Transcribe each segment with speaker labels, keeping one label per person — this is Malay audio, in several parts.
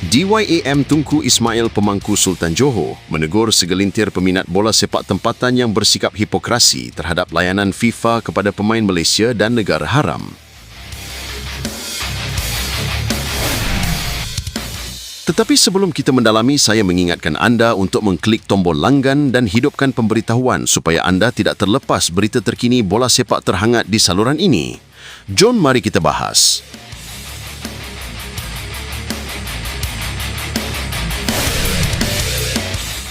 Speaker 1: DYAM Tunku Ismail Pemangku Sultan Johor menegur segelintir peminat bola sepak tempatan yang bersikap hipokrasi terhadap layanan FIFA kepada pemain Malaysia dan negara haram. Tetapi sebelum kita mendalami, saya mengingatkan anda untuk mengklik tombol langgan dan hidupkan pemberitahuan supaya anda tidak terlepas berita terkini bola sepak terhangat di saluran ini. Jom mari kita bahas.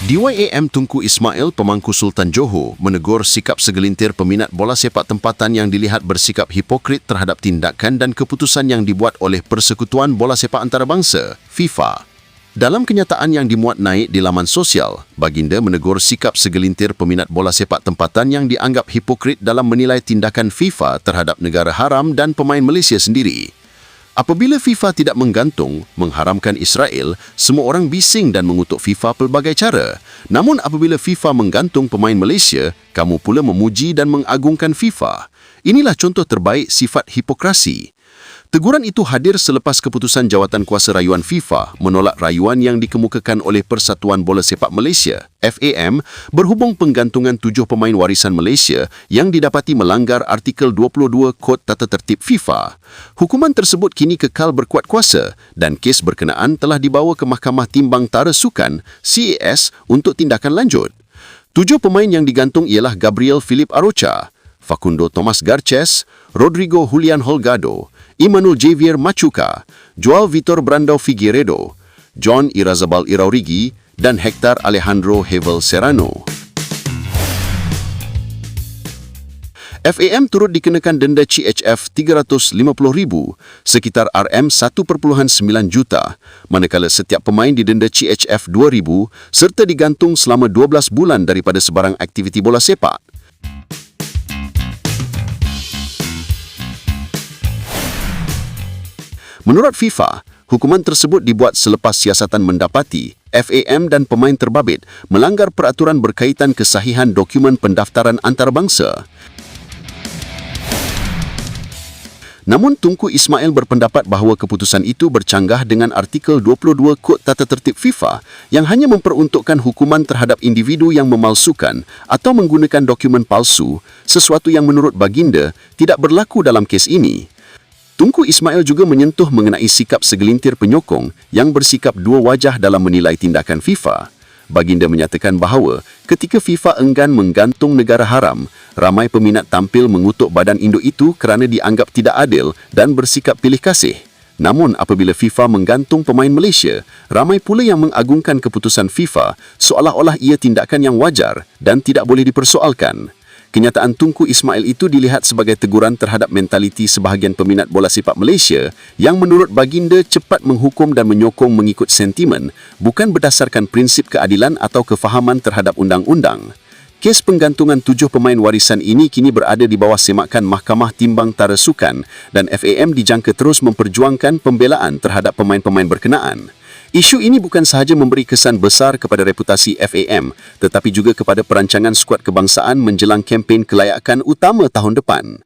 Speaker 1: DYAM Tunku Ismail, pemangku Sultan Johor, menegur sikap segelintir peminat bola sepak tempatan yang dilihat bersikap hipokrit terhadap tindakan dan keputusan yang dibuat oleh Persekutuan Bola Sepak Antarabangsa, FIFA. Dalam kenyataan yang dimuat naik di laman sosial, Baginda menegur sikap segelintir peminat bola sepak tempatan yang dianggap hipokrit dalam menilai tindakan FIFA terhadap negara haram dan pemain Malaysia sendiri. Apabila FIFA tidak menggantung, mengharamkan Israel, semua orang bising dan mengutuk FIFA pelbagai cara. Namun apabila FIFA menggantung pemain Malaysia, kamu pula memuji dan mengagungkan FIFA. Inilah contoh terbaik sifat hipokrasi. Teguran itu hadir selepas keputusan Jawatan Kuasa Rayuan FIFA menolak rayuan yang dikemukakan oleh Persatuan Bola Sepak Malaysia, FAM, berhubung penggantungan tujuh pemain warisan Malaysia yang didapati melanggar artikel 22 Kod Tata Tertib FIFA. Hukuman tersebut kini kekal berkuat kuasa dan kes berkenaan telah dibawa ke Mahkamah Timbang Tara Sukan, CAS, untuk tindakan lanjut. Tujuh pemain yang digantung ialah Gabriel Philip Arocha, Facundo Thomas Garces, Rodrigo Julian Holgado, Immanuel Javier Machuca, Joao Vitor Brandao Figueiredo, John Irazabal Iraurigi dan Hector Alejandro Hevel Serrano. FAM turut dikenakan denda CHF 350,000 sekitar RM 1.9 juta manakala setiap pemain didenda CHF 2,000 serta digantung selama 12 bulan daripada sebarang aktiviti bola sepak. Menurut FIFA, hukuman tersebut dibuat selepas siasatan mendapati FAM dan pemain terbabit melanggar peraturan berkaitan kesahihan dokumen pendaftaran antarabangsa. Namun Tunku Ismail berpendapat bahawa keputusan itu bercanggah dengan artikel 22 Kod Tata Tertib FIFA yang hanya memperuntukkan hukuman terhadap individu yang memalsukan atau menggunakan dokumen palsu, sesuatu yang menurut baginda tidak berlaku dalam kes ini. Tunku Ismail juga menyentuh mengenai sikap segelintir penyokong yang bersikap dua wajah dalam menilai tindakan FIFA. Baginda menyatakan bahawa ketika FIFA enggan menggantung negara haram, ramai peminat tampil mengutuk badan induk itu kerana dianggap tidak adil dan bersikap pilih kasih. Namun apabila FIFA menggantung pemain Malaysia, ramai pula yang mengagungkan keputusan FIFA seolah-olah ia tindakan yang wajar dan tidak boleh dipersoalkan. Kenyataan Tunku Ismail itu dilihat sebagai teguran terhadap mentaliti sebahagian peminat bola sepak Malaysia yang menurut baginda cepat menghukum dan menyokong mengikut sentimen bukan berdasarkan prinsip keadilan atau kefahaman terhadap undang-undang. Kes penggantungan tujuh pemain warisan ini kini berada di bawah semakan Mahkamah Timbang Tara Sukan dan FAM dijangka terus memperjuangkan pembelaan terhadap pemain-pemain berkenaan. Isu ini bukan sahaja memberi kesan besar kepada reputasi FAM tetapi juga kepada perancangan skuad kebangsaan menjelang kempen kelayakan utama tahun depan.